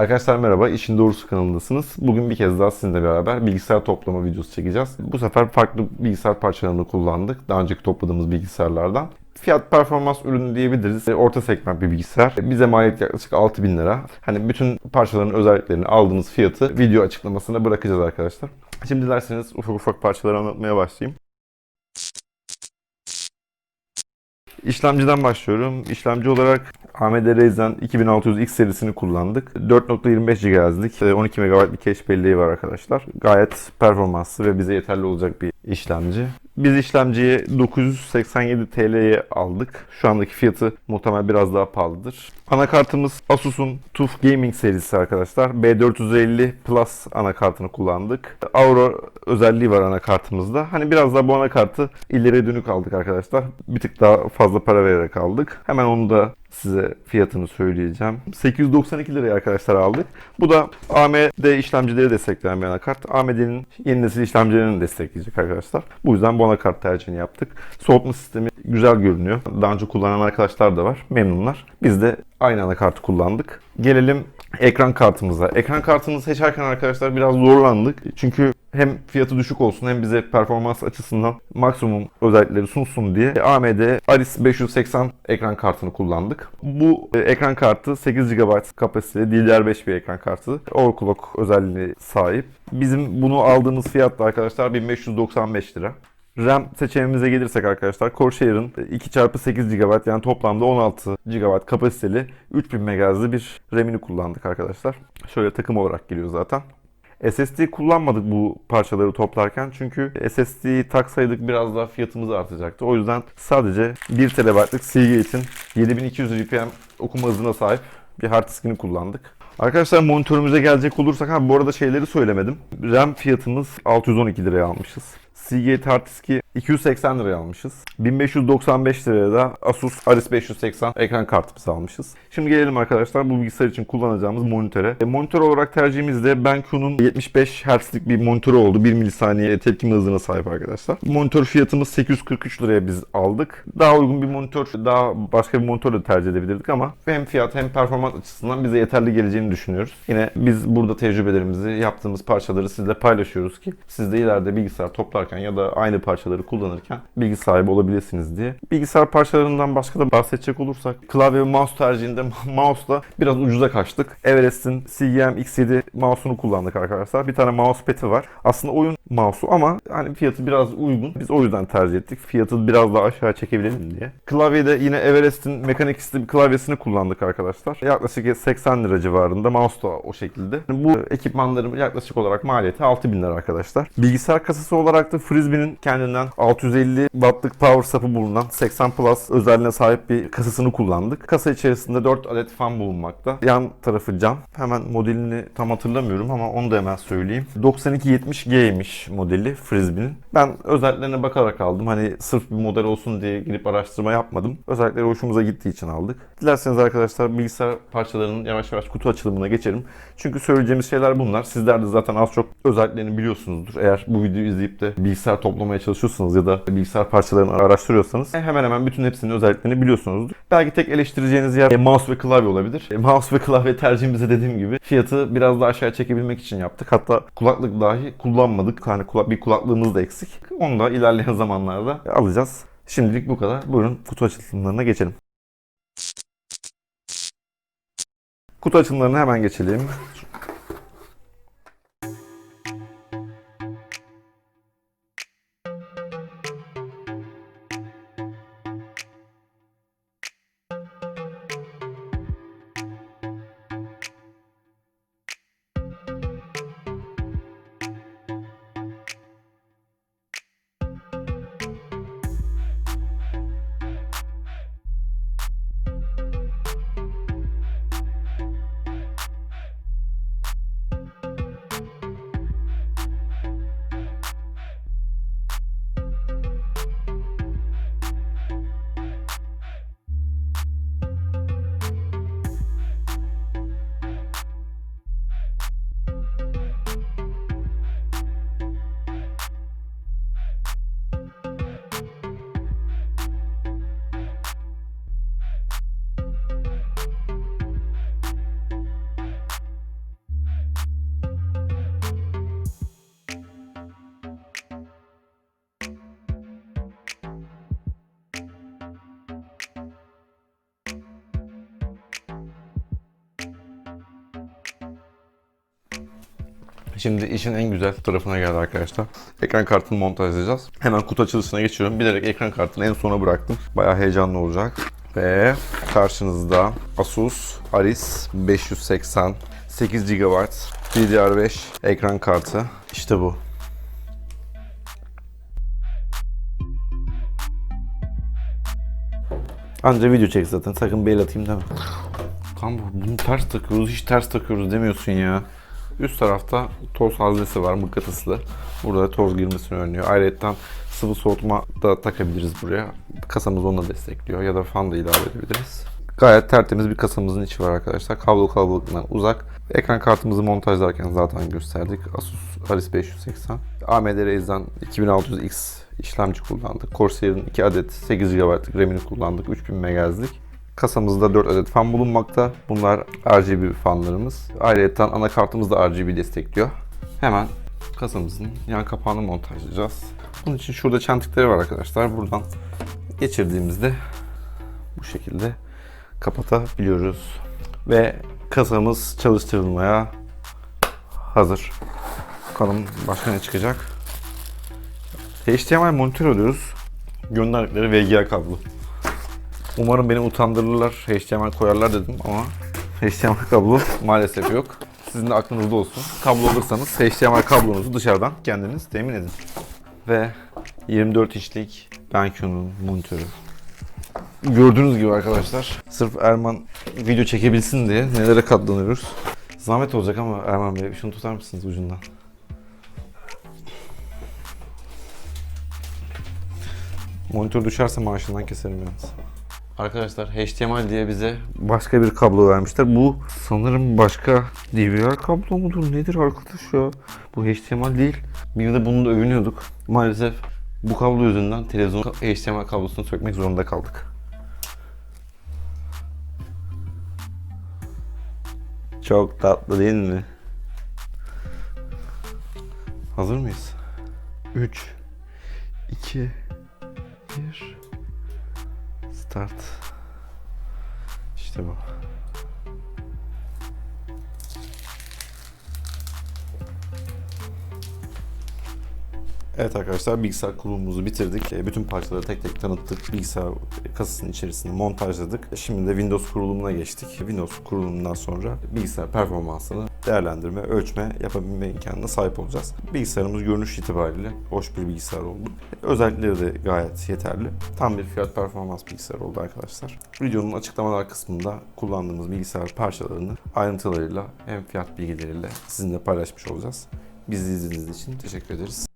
Arkadaşlar merhaba, İşin Doğrusu kanalındasınız. Bugün bir kez daha sizinle beraber bilgisayar toplama videosu çekeceğiz. Bu sefer farklı bilgisayar parçalarını kullandık. Daha önceki topladığımız bilgisayarlardan. Fiyat performans ürünü diyebiliriz. Orta segment bir bilgisayar. Bize maliyet yaklaşık 6000 lira. Hani bütün parçaların özelliklerini aldığınız fiyatı video açıklamasına bırakacağız arkadaşlar. Şimdi dilerseniz ufak ufak parçaları anlatmaya başlayayım. İşlemciden başlıyorum. İşlemci olarak AMD Ryzen 2600X serisini kullandık. 4.25 GHz'lik 12 MB bir cache belleği var arkadaşlar. Gayet performanslı ve bize yeterli olacak bir işlemci. Biz işlemciyi 987 TL'ye aldık. Şu andaki fiyatı muhtemelen biraz daha pahalıdır. Anakartımız Asus'un TUF Gaming serisi arkadaşlar. B450 Plus anakartını kullandık. Aura özelliği var anakartımızda. Hani biraz daha bu anakartı ileriye dönük aldık arkadaşlar. Bir tık daha fazla para vererek aldık. Hemen onu da size fiyatını söyleyeceğim. 892 liraya arkadaşlar aldık. Bu da AMD işlemcileri destekleyen bir anakart. AMD'nin yeni nesil işlemcilerini destekleyecek arkadaşlar. Bu yüzden bu anakart tercihini yaptık. Soğutma sistemi güzel görünüyor. Daha önce kullanan arkadaşlar da var. Memnunlar. Biz de aynı anakartı kullandık. Gelelim ekran kartımıza. Ekran kartını seçerken arkadaşlar biraz zorlandık. Çünkü hem fiyatı düşük olsun hem bize performans açısından maksimum özellikleri sunsun diye AMD Aris 580 ekran kartını kullandık. Bu e, ekran kartı 8 GB kapasiteli DDR5 bir ekran kartı. Overclock özelliğine sahip. Bizim bunu aldığımız fiyat da arkadaşlar 1595 lira. RAM seçeneğimize gelirsek arkadaşlar Corsair'ın 2x8 GB yani toplamda 16 GB kapasiteli 3000 MHz'li bir RAM'ini kullandık arkadaşlar. Şöyle takım olarak geliyor zaten. SSD kullanmadık bu parçaları toplarken çünkü SSD'yi taksaydık biraz daha fiyatımız artacaktı. O yüzden sadece 1 TB'lık Seagate'in 7200 RPM okuma hızına sahip bir hard diskini kullandık. Arkadaşlar monitörümüze gelecek olursak ha bu arada şeyleri söylemedim. RAM fiyatımız 612 liraya almışız. Seagate hard diski 280 liraya almışız. 1595 liraya da Asus Aris 580 ekran kartımızı almışız. Şimdi gelelim arkadaşlar bu bilgisayar için kullanacağımız monitöre. E, monitör olarak tercihimiz de BenQ'nun 75 Hz'lik bir monitörü oldu. 1 milisaniye tepkime hızına sahip arkadaşlar. Monitör fiyatımız 843 liraya biz aldık. Daha uygun bir monitör, daha başka bir monitör de tercih edebilirdik ama hem fiyat hem performans açısından bize yeterli geleceğini düşünüyoruz. Yine biz burada tecrübelerimizi, yaptığımız parçaları sizle paylaşıyoruz ki siz de ileride bilgisayar toplarken ya da aynı parçaları kullanırken bilgi sahibi olabilirsiniz diye. Bilgisayar parçalarından başka da bahsedecek olursak klavye ve mouse tercihinde mouse'la biraz ucuza kaçtık. Everest'in CGM X7 mouse'unu kullandık arkadaşlar. Bir tane mousepad'i var. Aslında oyun mouse'u ama hani fiyatı biraz uygun. Biz o yüzden tercih ettik. Fiyatı biraz daha aşağı çekebilelim diye. Klavyede yine Everest'in Mechanic bir klavyesini kullandık arkadaşlar. Yaklaşık 80 lira civarında. Mouse da o şekilde. Bu ekipmanların yaklaşık olarak maliyeti 6000 lira arkadaşlar. Bilgisayar kasası olarak da Frisbee'nin kendinden 650 wattlık power supp'ı bulunan 80 Plus özelliğine sahip bir kasasını kullandık. Kasa içerisinde 4 adet fan bulunmakta. Yan tarafı cam. Hemen modelini tam hatırlamıyorum ama onu da hemen söyleyeyim. 9270G'ymiş modeli Frisbee'nin. Ben özelliklerine bakarak aldım. Hani sırf bir model olsun diye girip araştırma yapmadım. Özellikleri hoşumuza gittiği için aldık. Dilerseniz arkadaşlar bilgisayar parçalarının yavaş yavaş kutu açılımına geçelim. Çünkü söyleyeceğimiz şeyler bunlar. Sizler de zaten az çok özelliklerini biliyorsunuzdur. Eğer bu videoyu izleyip de bilgisayar toplamaya çalışıyorsanız ya da bilgisayar parçalarını araştırıyorsanız hemen hemen bütün hepsinin özelliklerini biliyorsunuzdur. Belki tek eleştireceğiniz yer e, mouse ve klavye olabilir. E, mouse ve klavye tercihimize dediğim gibi fiyatı biraz daha aşağı çekebilmek için yaptık. Hatta kulaklık dahi kullanmadık. Hani kulak, bir kulaklığımız da eksik. Onu da ilerleyen zamanlarda alacağız. Şimdilik bu kadar. Buyurun kutu açılımlarına geçelim. Kutu açılımlarına hemen geçelim. Şimdi işin en güzel tarafına geldi arkadaşlar. Ekran kartını montajlayacağız. Hemen kutu açılışına geçiyorum. Bilerek ekran kartını en sona bıraktım. Bayağı heyecanlı olacak. Ve karşınızda Asus Aris 580 8 GB DDR5 ekran kartı. İşte bu. Anca video çek zaten. Sakın bel atayım deme. Kan bunu ters takıyoruz. Hiç ters takıyoruz demiyorsun ya. Üst tarafta toz haznesi var mıknatıslı. Burada toz girmesini önlüyor. Ayrıca sıvı soğutma da takabiliriz buraya. Kasamız onu destekliyor. Ya da fan da ilave edebiliriz. Gayet tertemiz bir kasamızın içi var arkadaşlar. Kablo kalabalıklarından uzak. Ekran kartımızı montajlarken zaten gösterdik. Asus Aris 580. AMD Ryzen 2600X işlemci kullandık. Corsair'in 2 adet 8 GB'lık RAM'ini kullandık. 3000 MHz'lik. Kasamızda 4 adet fan bulunmakta. Bunlar RGB fanlarımız. Ayrıca anakartımız da RGB destekliyor. Hemen kasamızın yan kapağını montajlayacağız. Bunun için şurada çentikleri var arkadaşlar. Buradan geçirdiğimizde bu şekilde kapatabiliyoruz. Ve kasamız çalıştırılmaya hazır. Bakalım başka ne çıkacak. HDMI monitör alıyoruz. Gönderdikleri VGA kablo. Umarım beni utandırırlar, HDMI koyarlar dedim ama HDMI kablo maalesef yok. Sizin de aklınızda olsun. Kablo alırsanız HDMI kablonuzu dışarıdan kendiniz temin edin. Ve 24 inçlik BenQ'nun monitörü. Gördüğünüz gibi arkadaşlar, sırf Erman video çekebilsin diye nelere katlanıyoruz. Zahmet olacak ama Erman Bey şunu tutar mısınız ucundan? Monitör düşerse maaşından keserim yalnız. Arkadaşlar HDMI diye bize başka bir kablo vermişler. Bu sanırım başka DVR kablo mudur nedir arkadaş ya? Bu HDMI değil. Bir de bunu da övünüyorduk. Maalesef bu kablo yüzünden televizyon HDMI kablosunu sökmek zorunda kaldık. Çok tatlı değil mi? Hazır mıyız? 3 2 1 Start. İşte bu. Evet arkadaşlar bilgisayar kurulumumuzu bitirdik. E, Bütün parçaları tek tek tanıttık. Bilgisayar kasasının içerisinde montajladık. Şimdi de Windows kurulumuna geçtik. Windows kurulumundan sonra bilgisayar performansını değerlendirme, ölçme yapabilme imkanına sahip olacağız. Bilgisayarımız görünüş itibariyle hoş bir bilgisayar oldu. Özellikleri de gayet yeterli. Tam bir fiyat performans bilgisayar oldu arkadaşlar. Videonun açıklamalar kısmında kullandığımız bilgisayar parçalarını ayrıntılarıyla hem fiyat bilgileriyle sizinle paylaşmış olacağız. Bizi izlediğiniz için teşekkür ederiz.